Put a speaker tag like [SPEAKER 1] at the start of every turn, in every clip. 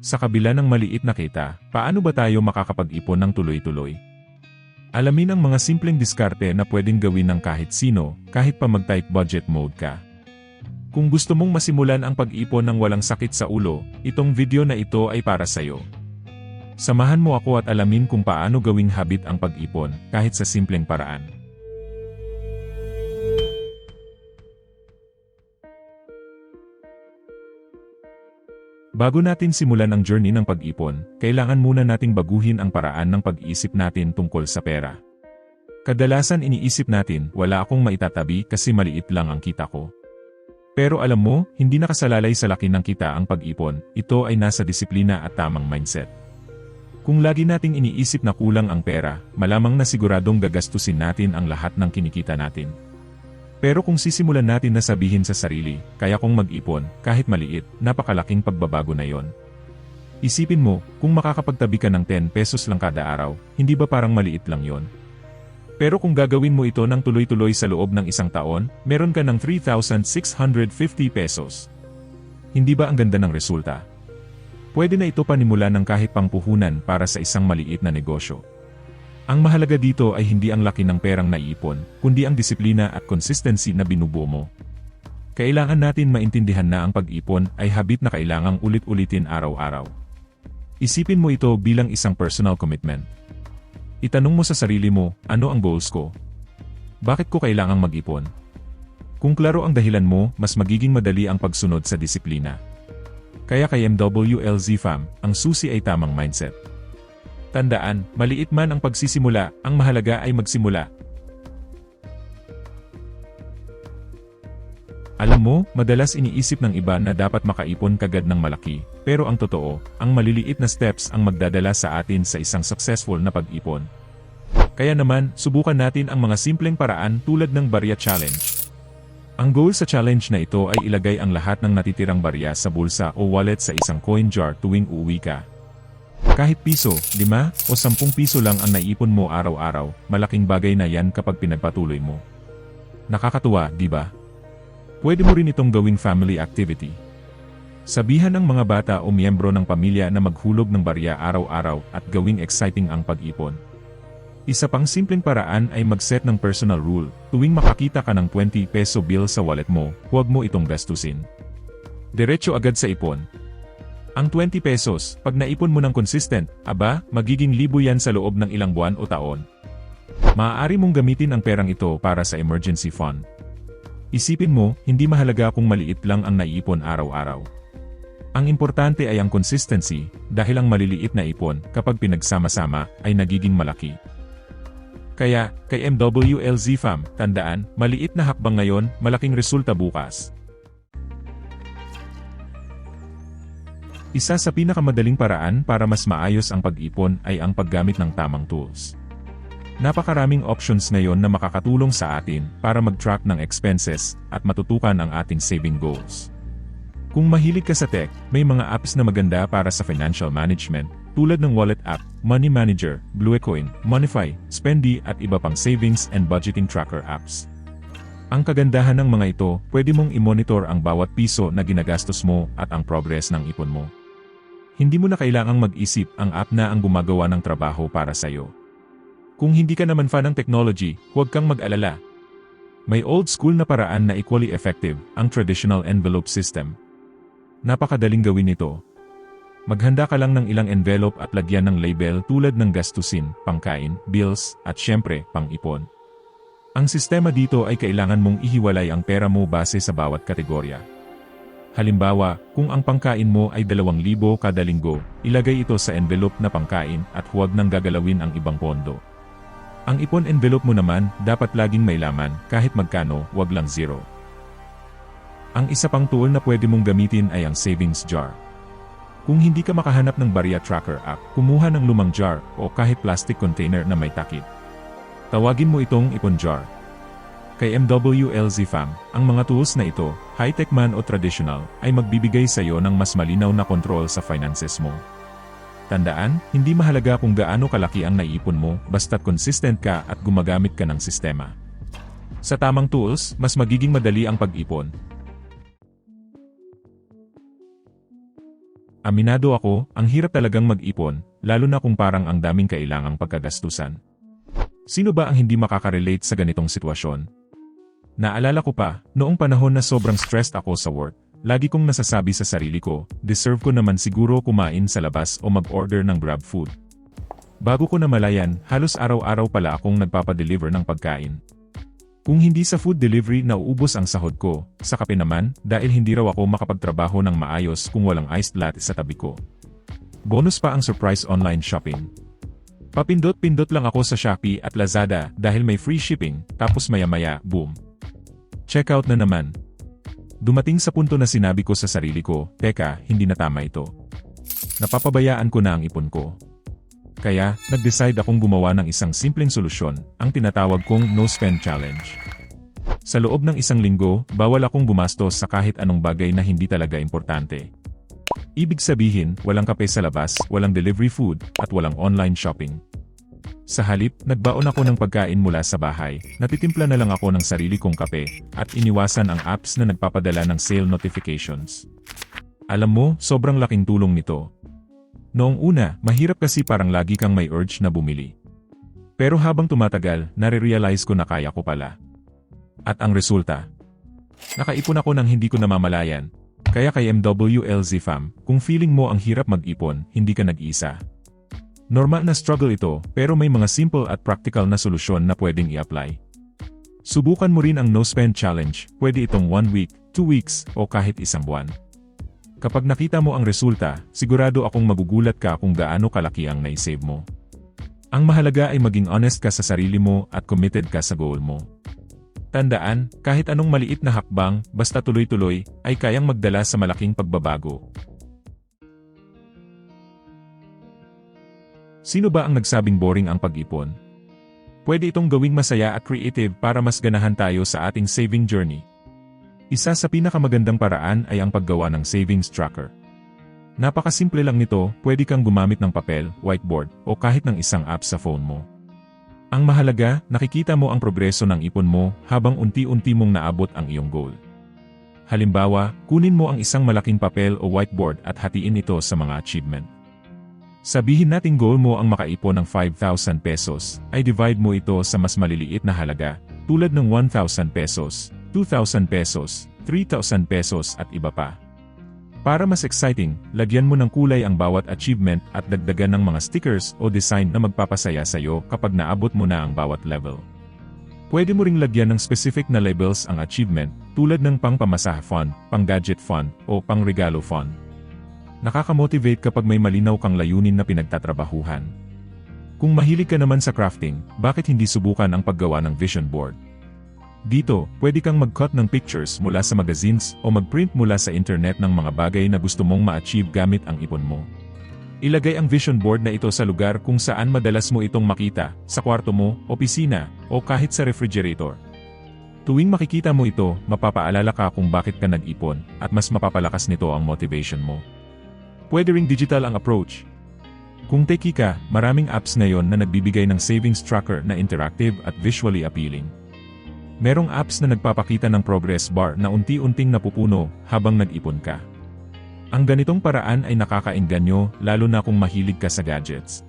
[SPEAKER 1] Sa kabila ng maliit na kita, paano ba tayo makakapag-ipon ng tuloy-tuloy? Alamin ang mga simpleng diskarte na pwedeng gawin ng kahit sino, kahit pa mag-tight budget mode ka. Kung gusto mong masimulan ang pag-ipon ng walang sakit sa ulo, itong video na ito ay para sa'yo. Samahan mo ako at alamin kung paano gawing habit ang pag-ipon, kahit sa simpleng paraan. Bago natin simulan ang journey ng pag-ipon, kailangan muna nating baguhin ang paraan ng pag-iisip natin tungkol sa pera. Kadalasan iniisip natin, wala akong maitatabi kasi maliit lang ang kita ko. Pero alam mo, hindi nakasalalay sa laki ng kita ang pag-ipon, ito ay nasa disiplina at tamang mindset. Kung lagi nating iniisip na kulang ang pera, malamang na siguradong gagastusin natin ang lahat ng kinikita natin. Pero kung sisimulan natin na sabihin sa sarili, kaya kong mag-ipon, kahit maliit, napakalaking pagbabago na yon. Isipin mo, kung makakapagtabi ka ng 10 pesos lang kada araw, hindi ba parang maliit lang yon? Pero kung gagawin mo ito ng tuloy-tuloy sa loob ng isang taon, meron ka ng 3,650 pesos. Hindi ba ang ganda ng resulta? Pwede na ito panimula ng kahit pangpuhunan para sa isang maliit na negosyo. Ang mahalaga dito ay hindi ang laki ng perang naiipon, kundi ang disiplina at consistency na binubuo mo. Kailangan natin maintindihan na ang pag-ipon ay habit na kailangang ulit-ulitin araw-araw. Isipin mo ito bilang isang personal commitment. Itanong mo sa sarili mo, ano ang goals ko? Bakit ko kailangang mag-ipon? Kung klaro ang dahilan mo, mas magiging madali ang pagsunod sa disiplina. Kaya kay MWLZ Fam, ang susi ay tamang mindset. Tandaan, maliit man ang pagsisimula, ang mahalaga ay magsimula. Alam mo, madalas iniisip ng iba na dapat makaipon kagad ng malaki, pero ang totoo, ang maliliit na steps ang magdadala sa atin sa isang successful na pag-ipon. Kaya naman, subukan natin ang mga simpleng paraan tulad ng Barya Challenge. Ang goal sa challenge na ito ay ilagay ang lahat ng natitirang barya sa bulsa o wallet sa isang coin jar tuwing uuwi ka. Kahit piso, lima, o sampung piso lang ang naipon mo araw-araw, malaking bagay na yan kapag pinagpatuloy mo. Nakakatuwa, di ba? Pwede mo rin itong gawing family activity. Sabihan ng mga bata o miyembro ng pamilya na maghulog ng barya araw-araw at gawing exciting ang pag-ipon. Isa pang simpleng paraan ay mag-set ng personal rule, tuwing makakita ka ng 20 peso bill sa wallet mo, huwag mo itong gastusin. Diretso agad sa ipon, ang 20 pesos, pag naipon mo ng consistent, aba, magiging libo yan sa loob ng ilang buwan o taon. Maaari mong gamitin ang perang ito para sa emergency fund. Isipin mo, hindi mahalaga kung maliit lang ang naiipon araw-araw. Ang importante ay ang consistency, dahil ang maliliit na ipon, kapag pinagsama-sama, ay nagiging malaki. Kaya, kay MWLZ Fam, tandaan, maliit na hakbang ngayon, malaking resulta bukas. Isa sa pinakamadaling paraan para mas maayos ang pag-ipon ay ang paggamit ng tamang tools. Napakaraming options ngayon na makakatulong sa atin para mag-track ng expenses at matutukan ang ating saving goals. Kung mahilig ka sa tech, may mga apps na maganda para sa financial management tulad ng Wallet app, Money Manager, Bluecoin, Monify, Spendy at iba pang savings and budgeting tracker apps. Ang kagandahan ng mga ito, pwede mong i-monitor ang bawat piso na ginagastos mo at ang progress ng ipon mo. Hindi mo na kailangang mag-isip ang app na ang gumagawa ng trabaho para sa'yo. Kung hindi ka naman fan ng technology, huwag kang mag-alala. May old school na paraan na equally effective, ang traditional envelope system. Napakadaling gawin ito. Maghanda ka lang ng ilang envelope at lagyan ng label tulad ng gastusin, pangkain, bills, at syempre, pang-ipon. Ang sistema dito ay kailangan mong ihiwalay ang pera mo base sa bawat kategorya. Halimbawa, kung ang pangkain mo ay 2,000 kada linggo, ilagay ito sa envelope na pangkain at huwag nang gagalawin ang ibang pondo. Ang ipon envelope mo naman, dapat laging may laman, kahit magkano, wag lang zero. Ang isa pang tool na pwede mong gamitin ay ang savings jar. Kung hindi ka makahanap ng Barya Tracker app, kumuha ng lumang jar o kahit plastic container na may takip. Tawagin mo itong ipon jar. Kay MWLZ Fam, ang mga tools na ito, high-tech man o traditional, ay magbibigay sa iyo ng mas malinaw na kontrol sa finances mo. Tandaan, hindi mahalaga kung gaano kalaki ang naiipon mo, basta't consistent ka at gumagamit ka ng sistema. Sa tamang tools, mas magiging madali ang pag-ipon. Aminado ako, ang hirap talagang mag-ipon, lalo na kung parang ang daming kailangang pagkagastusan. Sino ba ang hindi makaka-relate sa ganitong sitwasyon? Naalala ko pa, noong panahon na sobrang stressed ako sa work, lagi kong nasasabi sa sarili ko, deserve ko naman siguro kumain sa labas o mag-order ng grab food. Bago ko namalayan, halos araw-araw pala akong nagpapadeliver ng pagkain. Kung hindi sa food delivery nauubos ang sahod ko, sa kape naman, dahil hindi raw ako makapagtrabaho ng maayos kung walang iced latte sa tabi ko. Bonus pa ang surprise online shopping. Papindot-pindot lang ako sa Shopee at Lazada dahil may free shipping, tapos maya-maya, boom. Checkout na naman. Dumating sa punto na sinabi ko sa sarili ko, teka, hindi na tama ito. Napapabayaan ko na ang ipon ko. Kaya, nag-decide akong gumawa ng isang simpleng solusyon, ang tinatawag kong No Spend Challenge. Sa loob ng isang linggo, bawal akong gumastos sa kahit anong bagay na hindi talaga importante. Ibig sabihin, walang kape sa labas, walang delivery food, at walang online shopping. Sa halip, nagbaon ako ng pagkain mula sa bahay, natitimpla na lang ako ng sarili kong kape, at iniwasan ang apps na nagpapadala ng sale notifications. Alam mo, sobrang laking tulong nito. Noong una, mahirap kasi parang lagi kang may urge na bumili. Pero habang tumatagal, nare-realize ko na kaya ko pala. At ang resulta? Nakaipon ako ng hindi ko namamalayan. Kaya kay MWLZ fam, kung feeling mo ang hirap mag-ipon, hindi ka nag-isa. Normal na struggle ito, pero may mga simple at practical na solusyon na pwedeng i-apply. Subukan mo rin ang No Spend Challenge, pwede itong 1 week, 2 weeks, o kahit isang buwan. Kapag nakita mo ang resulta, sigurado akong magugulat ka kung gaano kalaki ang naisave mo. Ang mahalaga ay maging honest ka sa sarili mo at committed ka sa goal mo. Tandaan, kahit anong maliit na hakbang, basta tuloy-tuloy, ay kayang magdala sa malaking pagbabago. Sino ba ang nagsabing boring ang pag-ipon? Pwede itong gawing masaya at creative para mas ganahan tayo sa ating saving journey. Isa sa pinakamagandang paraan ay ang paggawa ng savings tracker. Napakasimple lang nito, pwede kang gumamit ng papel, whiteboard, o kahit ng isang app sa phone mo. Ang mahalaga, nakikita mo ang progreso ng ipon mo habang unti-unti mong naabot ang iyong goal. Halimbawa, kunin mo ang isang malaking papel o whiteboard at hatiin ito sa mga achievement. Sabihin nating goal mo ang makaipon ng 5,000 pesos, ay divide mo ito sa mas maliliit na halaga, tulad ng 1,000 pesos, 2,000 pesos, 3,000 pesos at iba pa. Para mas exciting, lagyan mo ng kulay ang bawat achievement at dagdagan ng mga stickers o design na magpapasaya sa iyo kapag naabot mo na ang bawat level. Pwede mo ring lagyan ng specific na labels ang achievement tulad ng pang pamasahe fund, pang gadget fund, o pang regalo fund. Nakakamotivate kapag may malinaw kang layunin na pinagtatrabahuhan. Kung mahilig ka naman sa crafting, bakit hindi subukan ang paggawa ng vision board? Dito, pwede kang mag-cut ng pictures mula sa magazines o mag-print mula sa internet ng mga bagay na gusto mong ma-achieve gamit ang ipon mo. Ilagay ang vision board na ito sa lugar kung saan madalas mo itong makita, sa kwarto mo, opisina, o kahit sa refrigerator. Tuwing makikita mo ito, mapapaalala ka kung bakit ka nag-ipon, at mas mapapalakas nito ang motivation mo. Pwede ring digital ang approach. Kung techie ka, maraming apps ngayon na nagbibigay ng savings tracker na interactive at visually appealing. Merong apps na nagpapakita ng progress bar na unti-unting napupuno habang nag-ipon ka. Ang ganitong paraan ay nakakainganyo lalo na kung mahilig ka sa gadgets.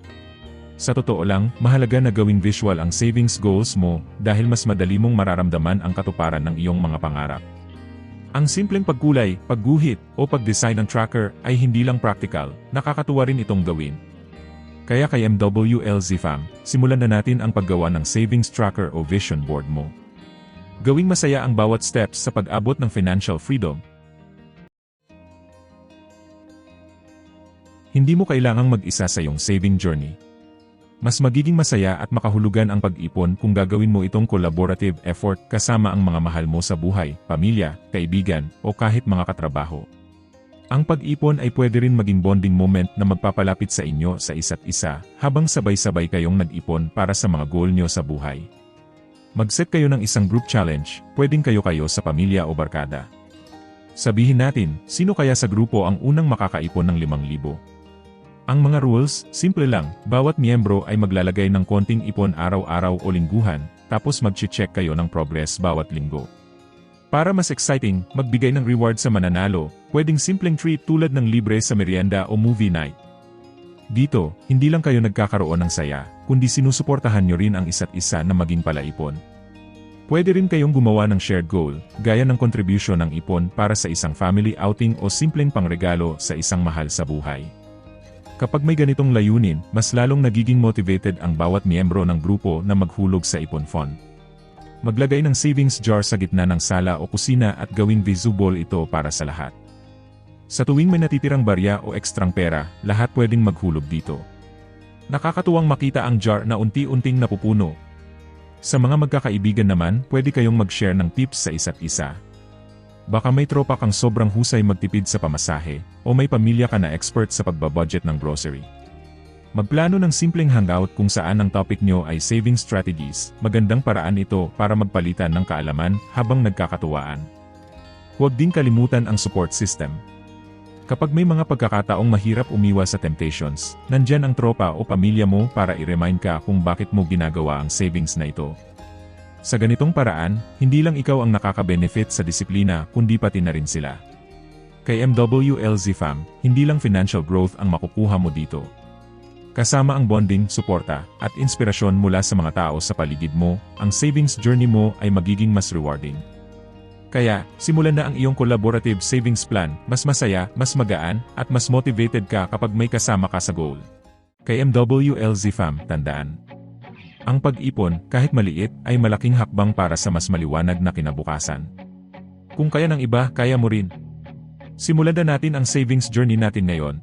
[SPEAKER 1] Sa totoo lang, mahalaga na gawing visual ang savings goals mo dahil mas madali mong mararamdaman ang katuparan ng iyong mga pangarap. Ang simpleng pagkulay, pagguhit, o pag-design ng tracker ay hindi lang practical, nakakatuwa rin itong gawin. Kaya kay MWLZ Fam, simulan na natin ang paggawa ng savings tracker o vision board mo. Gawing masaya ang bawat steps sa pag-abot ng financial freedom. Hindi mo kailangang mag-isa sa iyong saving journey. Mas magiging masaya at makahulugan ang pag-ipon kung gagawin mo itong collaborative effort kasama ang mga mahal mo sa buhay, pamilya, kaibigan, o kahit mga katrabaho. Ang pag-ipon ay pwede rin maging bonding moment na magpapalapit sa inyo sa isa't isa habang sabay-sabay kayong nag-ipon para sa mga goal nyo sa buhay. Mag-set kayo ng isang group challenge, pwedeng kayo-kayo sa pamilya o barkada. Sabihin natin, sino kaya sa grupo ang unang makakaipon ng 5,000? Ang mga rules, simple lang, bawat miyembro ay maglalagay ng konting ipon araw-araw o lingguhan, tapos mag-check kayo ng progress bawat linggo. Para mas exciting, magbigay ng reward sa mananalo, pwedeng simpleng treat tulad ng libre sa merienda o movie night. Dito, hindi lang kayo nagkakaroon ng saya, kundi sinusuportahan nyo rin ang isa't isa na maging palaipon. Pwede rin kayong gumawa ng shared goal, gaya ng contribution ng ipon para sa isang family outing o simpleng pangregalo sa isang mahal sa buhay. Kapag may ganitong layunin, mas lalong nagiging motivated ang bawat miyembro ng grupo na maghulog sa ipon fund. Maglagay ng savings jar sa gitna ng sala o kusina at gawing visible ito para sa lahat. Sa tuwing may natitirang barya o ekstrang pera, lahat pwedeng maghulog dito. Nakakatuwang makita ang jar na unti-unting napupuno. Sa mga magkakaibigan naman, pwede kayong mag-share ng tips sa isa't isa. Baka may tropa kang sobrang husay magtipid sa pamasahe, o may pamilya ka na expert sa pagbabudget ng grocery. Magplano ng simpleng hangout kung saan ang topic nyo ay saving strategies, magandang paraan ito para magpalitan ng kaalaman habang nagkakatuwaan. Huwag din kalimutan ang support system. Kapag may mga pagkakataong mahirap umiwas sa temptations, nandyan ang tropa o pamilya mo para i-remind ka kung bakit mo ginagawa ang savings na ito. Sa ganitong paraan, hindi lang ikaw ang nakaka-benefit sa disiplina kundi pati na rin sila. Kay MWLZ Fam, hindi lang financial growth ang makukuha mo dito. Kasama ang bonding, suporta, at inspirasyon mula sa mga tao sa paligid mo, ang savings journey mo ay magiging mas rewarding. Kaya, simulan na ang iyong collaborative savings plan, mas masaya, mas magaan, at mas motivated ka kapag may kasama ka sa goal. Kay MWLZ Fam, tandaan. Ang pag-ipon, kahit maliit, ay malaking hakbang para sa mas maliwanag na kinabukasan. Kung kaya ng iba, kaya mo rin. Simulan na natin ang savings journey natin ngayon.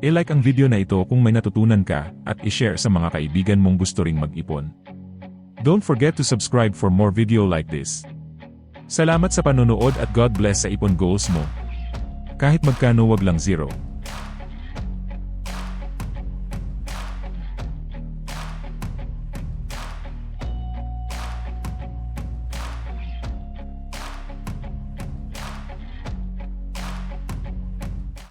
[SPEAKER 1] I-like ang video na ito kung may natutunan ka, at i-share sa mga kaibigan mong gusto ring mag-ipon. Don't forget to subscribe for more video like this. Salamat sa panonood at God bless sa ipon goals mo. Kahit magkano wag lang zero.